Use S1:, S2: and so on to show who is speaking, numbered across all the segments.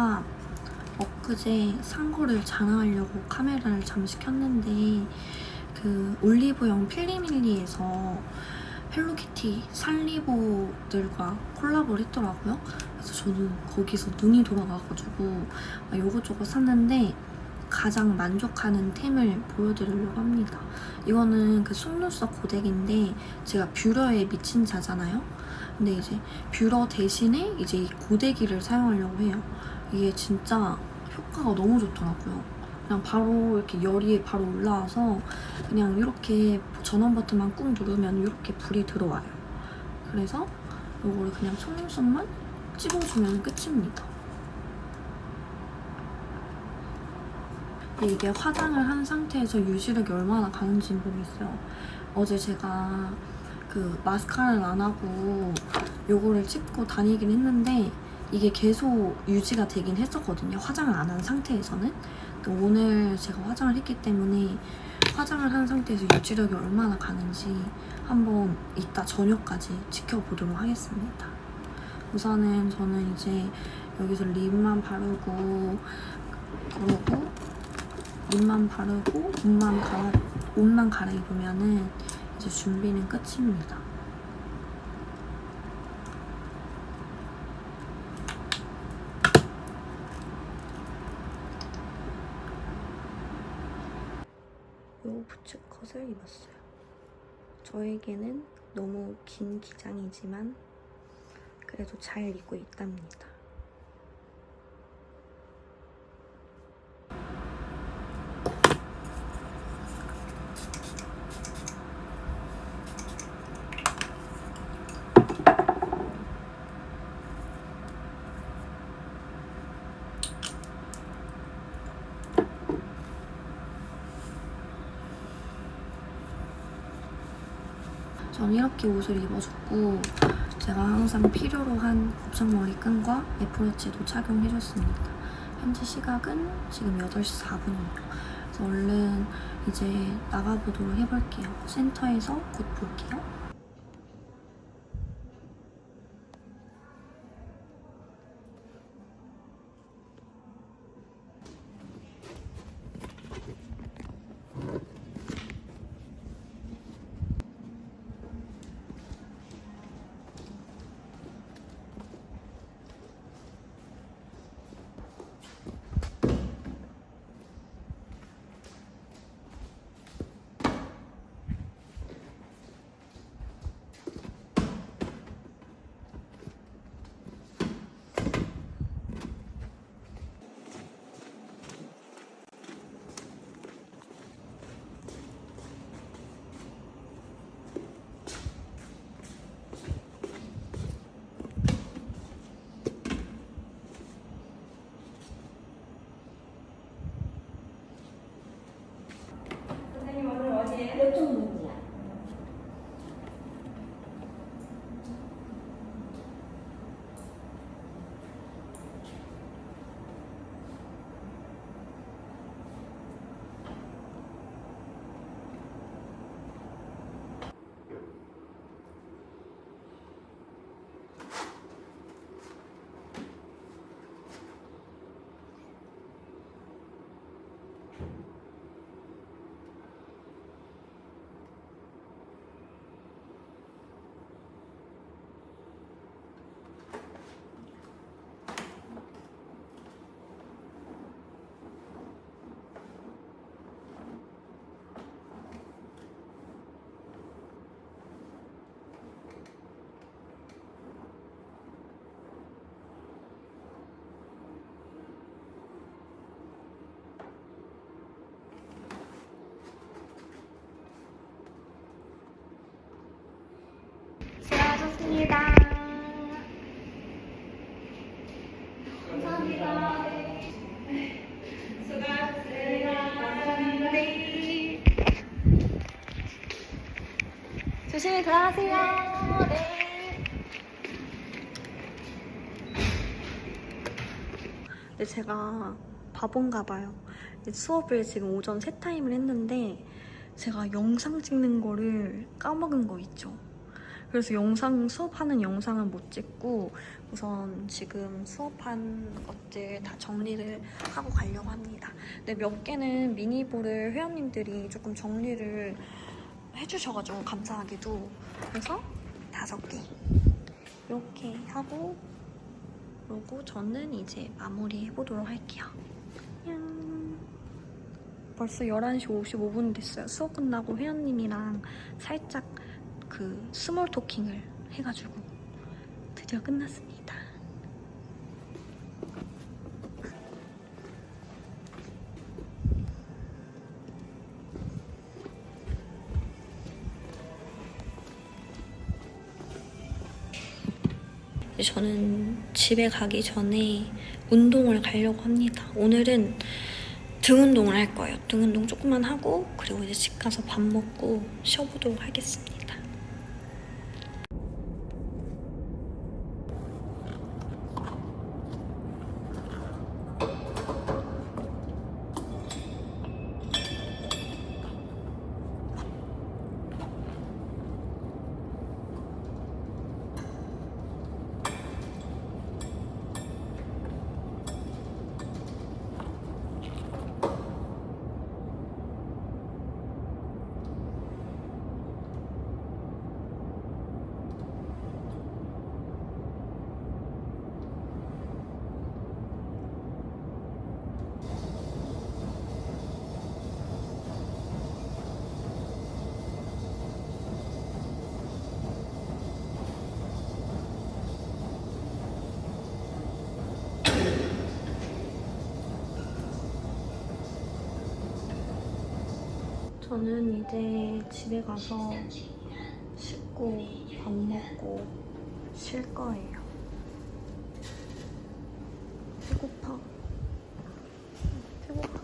S1: 하다가 엊그제 산 거를 자랑하려고 카메라를 잠시 켰는데 그 올리브영 필리밀리에서 헬로키티 살리보들과 콜라보를 했더라고요. 그래서 저는 거기서 눈이 돌아가가지고 아, 요것저것 샀는데 가장 만족하는 템을 보여드리려고 합니다. 이거는 그 속눈썹 고데기인데 제가 뷰러에 미친 자잖아요. 근데 이제 뷰러 대신에 이제 이 고데기를 사용하려고 해요. 이게 진짜 효과가 너무 좋더라고요. 그냥 바로 이렇게 열이 바로 올라와서 그냥 이렇게 전원 버튼만 꾹 누르면 이렇게 불이 들어와요. 그래서 이거를 그냥 속눈썹만 찝어주면 끝입니다. 이게 화장을 한 상태에서 유지력이 얼마나 가는지 모르겠어요. 어제 제가 그 마스카라를 안 하고 요거를 찝고 다니긴 했는데 이게 계속 유지가 되긴 했었거든요. 화장을 안 한 상태에서는. 근데 오늘 제가 화장을 했기 때문에 화장을 한 상태에서 유지력이 얼마나 가는지 한번 이따 저녁까지 지켜보도록 하겠습니다. 우선은 저는 이제 여기서 립만 바르고 그러고 립만 바르고 옷만 갈아 옷만 갈아입으면은 이제 준비는 끝입니다. 요 부츠컷을 입었어요. 저에게는 너무 긴 기장이지만 그래도 잘 입고 있답니다. 저는 이렇게 옷을 입어줬고 제가 항상 필요로 한 곱창머리 끈과 애플워치도 착용해줬습니다. 현재 시각은 지금 8시 4분이에요. 그래서 얼른 이제 나가보도록 해볼게요. 센터에서 곧 볼게요.
S2: 네. 수고하셨습니다. 감사합니다. 네.
S1: 조심히 들어가세요. 네. 근데 제가 바본가 봐요. 수업을 지금 오전 세 타임을 했는데 제가 영상 찍는 거를 까먹은 거 있죠. 그래서 영상 수업하는 영상은 못 찍고 우선 지금 수업한 것들 다 정리를 하고 가려고 합니다. 근데 몇 개는 미니볼을 회원님들이 조금 정리를 해주셔가지고 감사하게도 그래서 다섯 개 이렇게 하고 그리고 저는 이제 마무리 해보도록 할게요. 냥. 벌써 11시 55분 됐어요. 수업 끝나고 회원님이랑 살짝 그 스몰 토킹을 해가지고 드디어 끝났습니다. 저는 집에 가기 전에 운동을 가려고 합니다. 오늘은 등 운동을 할 거예요. 등 운동 조금만 하고 그리고 이제 집 가서 밥 먹고 쉬어보도록 하겠습니다. 저는 이제 집에 가서 씻고 밥 먹고 쉴 거예요. 배고파. 배고파.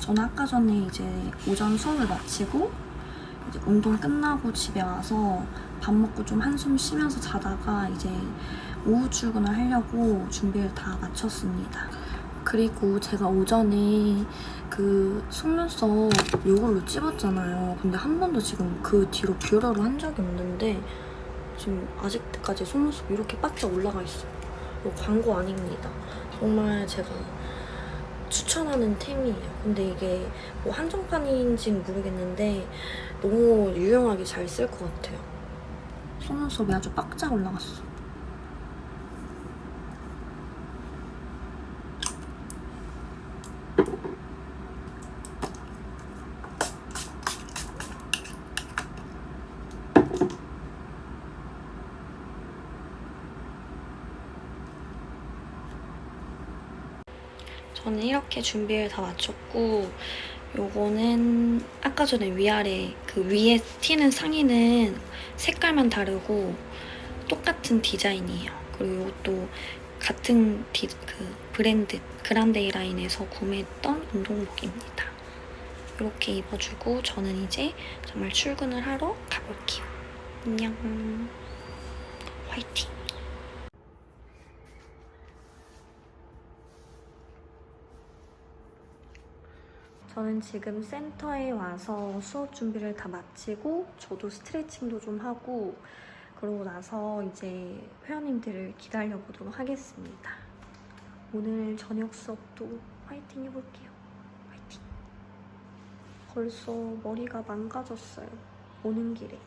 S1: 저는 아까 전에 이제 오전 수업을 마치고 이제 운동 끝나고 집에 와서 밥 먹고 좀 한숨 쉬면서 자다가 이제 오후 출근을 하려고 준비를 다 마쳤습니다. 그리고 제가 오전에 그 속눈썹 이걸로 찝었잖아요. 근데 한 번도 지금 그 뒤로 뷰러를 한 적이 없는데 지금 아직까지 속눈썹 이렇게 바짝 올라가 있어요. 광고 아닙니다. 정말 제가 추천하는 템이에요. 근데 이게 뭐 한정판인지는 모르겠는데 너무 유용하게 잘 쓸 것 같아요. 속눈썹이 아주 바짝 올라갔어. 저는 이렇게 준비를 다 마쳤고 요거는 아까 전에 위아래 그 위에 튀는 상의는 색깔만 다르고 똑같은 디자인이에요. 그리고 이것도 같은 디, 그 브랜드 그란데이 라인에서 구매했던 운동복입니다. 이렇게 입어주고 저는 이제 정말 출근을 하러 가볼게요. 안녕. 화이팅. 저는 지금 센터에 와서 수업 준비를 다 마치고 저도 스트레칭도 좀 하고 그러고 나서 이제 회원님들을 기다려 보도록 하겠습니다. 오늘 저녁 수업도 화이팅 해볼게요. 화이팅. 벌써 머리가 망가졌어요. 오는 길에.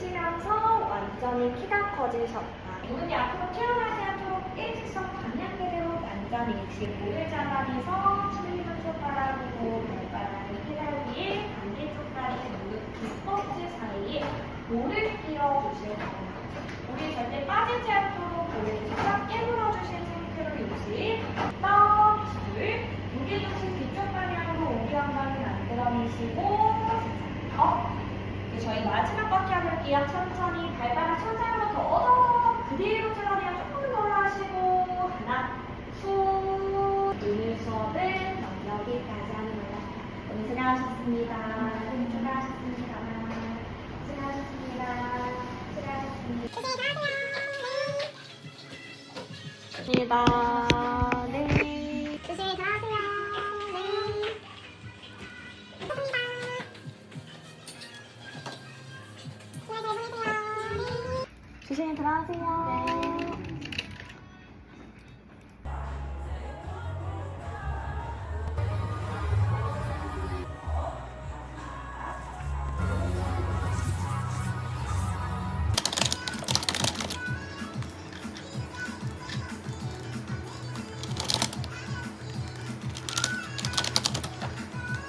S2: 내쉬면서 완전히 키가 커지셨다. 무릎이 앞으로 튀어나오지 않도록 일직선 방향 그대로 앉아내시 목을 잡아내서 출입을 손가락으로 발바닥을 페달 위에 반대쪽 다리 무릎 뒷벅지 사이에 볼을 끼워 주실 거예요. 우리 절대 빠지지 않도록 볼을 쫙 깨물어 주신 상태로 유지. 떡, 둘, 무게 중심 뒤쪽 방향으로 오기 한 방에 만들어 내시고 업. 저희 마지막 바퀴 해볼게요. 천천히 발바닥 천장부터 어덕어덕 그대로 틀어내요. 조금 더 하시고 하나, 후. 오늘 수업은 여기까지 하는 거예요. 오늘 수고하셨습니다. 수고하셨습니다. 수고하셨습니다. 수고하셨습니다. 입니다. 조심히 들어가세요.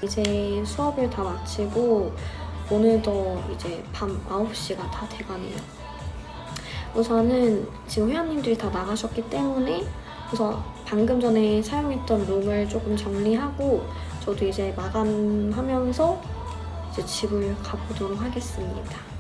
S1: 이제 수업을 다 마치고 오늘도 이제 밤 9시가 다 돼가네요. 우선은 지금 회원님들이 다 나가셨기 때문에 우선 방금 전에 사용했던 룸을 조금 정리하고 저도 이제 마감하면서 이제 집을 가보도록 하겠습니다.